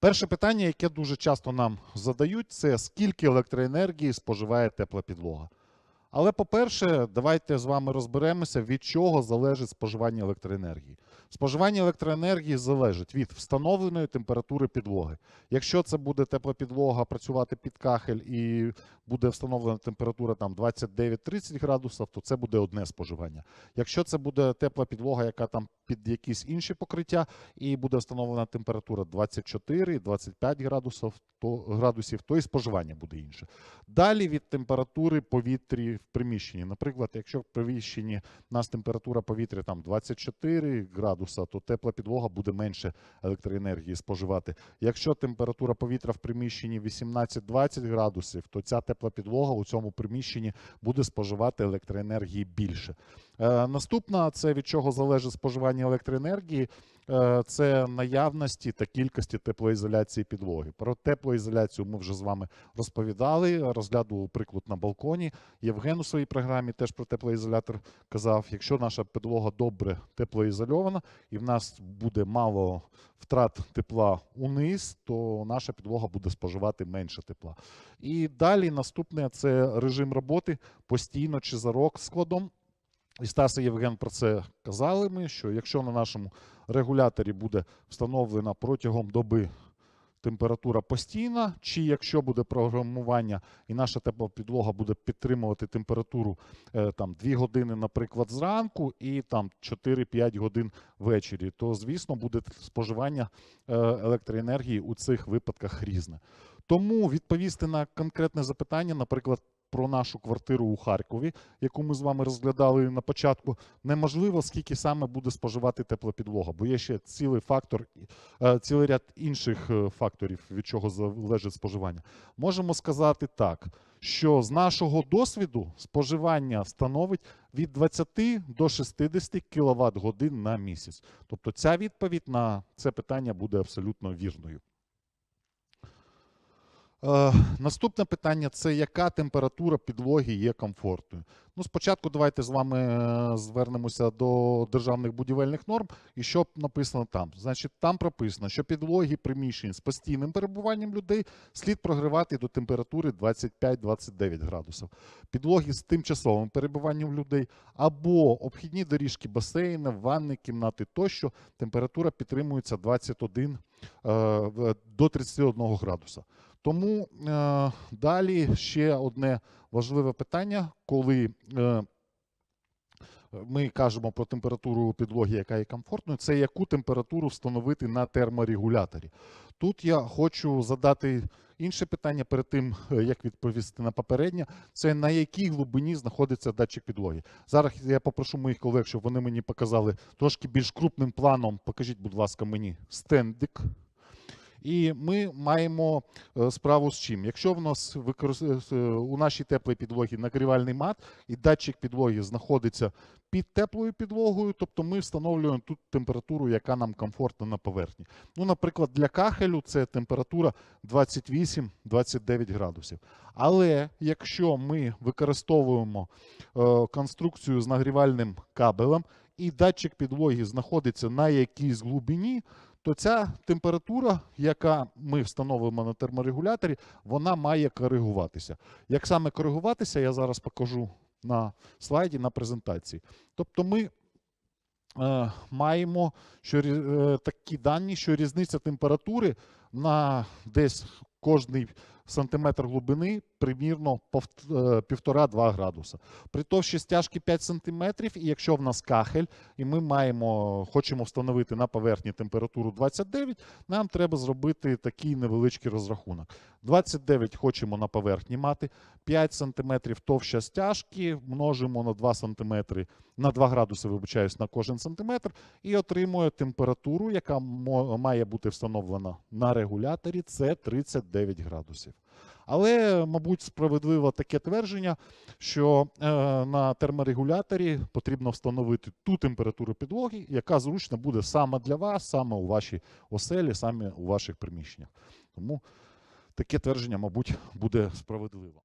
Перше питання, яке дуже часто нам задають, це скільки електроенергії споживає тепла підлога. Але, по-перше, давайте з вами розберемося, від чого залежить споживання електроенергії. Споживання електроенергії залежить від встановленої температури підлоги. Якщо це буде тепла підлога працювати під кахель і буде встановлена температура там 29-30 градусів, то це буде одне споживання. Якщо це буде тепла підлога, яка там під якісь інші покриття, і буде встановлена температура 24-25 градусів, то, градусів, то і споживання буде інше. Далі від температури повітря в приміщенні. Наприклад, якщо в приміщенні у нас температура повітря там 24 градуса, то тепла підлога буде менше електроенергії споживати. Якщо температура повітря в приміщенні 18-20 градусів, то ця тепла підлога у цьому приміщенні буде споживати електроенергії більше. Е, наступна це від чого залежить споживання електроенергії. е, Це наявності та кількості теплоізоляції підлоги. Про теплоізоляцію ми вже з вами розповідали. Розглядував приклад на балконі. Євген у своїй програмі теж про теплоізолятор казав: якщо наша підлога добре теплоізольована і в нас буде мало втрат тепла униз, то наша підлога буде споживати менше тепла. І далі наступне це режим роботи постійно чи за рок складом. І Стас і Євген про це казали ми, що якщо на нашому регуляторі буде встановлена протягом доби температура постійна, чи якщо буде програмування і наша теплопідлога буде підтримувати температуру е, там 2 години, наприклад, зранку, і там 4-5 годин ввечері, то звісно буде споживання е, електроенергії у цих випадках різне. Тому відповісти на конкретне запитання, наприклад, про нашу квартиру у Харкові, яку ми з вами розглядали на початку, неможливо, скільки саме буде споживати теплопідлога, бо є ще цілий фактор, е, цілий ряд інших е, факторів, від чого залежить споживання. Можемо сказати так, що з нашого досвіду споживання становить від 20 до 60 кВт годин на місяць. Тобто ця відповідь на це питання буде абсолютно вірною. Е, наступне питання це яка температура підлоги є комфортною. Ну, спочатку давайте з вами е, звернемося до державних будівельних норм, і що написано там. Значить, там прописано, що підлоги приміщень з постійним перебуванням людей слід прогрівати до температури 25-29 градусів. Підлоги з тимчасовим перебуванням людей або обхідні доріжки басейни, ванни, кімнати тощо температура підтримується 21 е, до 31 градуса. Тому е, далі ще одне важливе питання, коли е, ми кажемо про температуру підлоги, яка є комфортною, це яку температуру встановити на терморегуляторі. Тут я хочу задати інше питання перед тим, е, як відповісти на попереднє. Це на якій глибині знаходиться датчик підлоги. Зараз я попрошу моїх колег, щоб вони мені показали трошки більш крупним планом. Покажіть, будь ласка, мені стендик. І ми маємо е, справу з чим? Якщо в нас е, у нашій теплій підлогі нагрівальний мат і датчик підлоги знаходиться під теплою підлогою, тобто ми встановлюємо тут температуру, яка нам комфортна на поверхні. Ну, наприклад, для кахелю це температура 28-29 градусів. Але якщо ми використовуємо е, конструкцію з нагрівальним кабелем і датчик підлоги знаходиться на якійсь глибині, то ця температура, яка ми встановимо на терморегуляторі, вона має коригуватися. Як саме коригуватися, я зараз покажу на слайді на презентації. Тобто ми е, маємо що, е, такі дані, що різниця температури на десь кожний сантиметр глибини примірно повт- е, 1,5-2 градуса. При товщі стяжки 5 сантиметрів, і якщо в нас кахель, і ми маємо, хочемо встановити на поверхні температуру 29, нам треба зробити такий невеличкий розрахунок. 29 хочемо на поверхні мати, 5 см товща стяжки, множимо на 2 см, на 2 градуси, вибачаюсь, на кожен сантиметр, і отримує температуру, яка має бути встановлена на регуляторі, це 39 градусів. Але, мабуть, справедливо таке твердження, що е, на терморегуляторі потрібно встановити ту температуру підлоги, яка зручна буде саме для вас, саме у вашій оселі, саме у ваших приміщеннях. Тому таке твердження, мабуть, буде справедливо.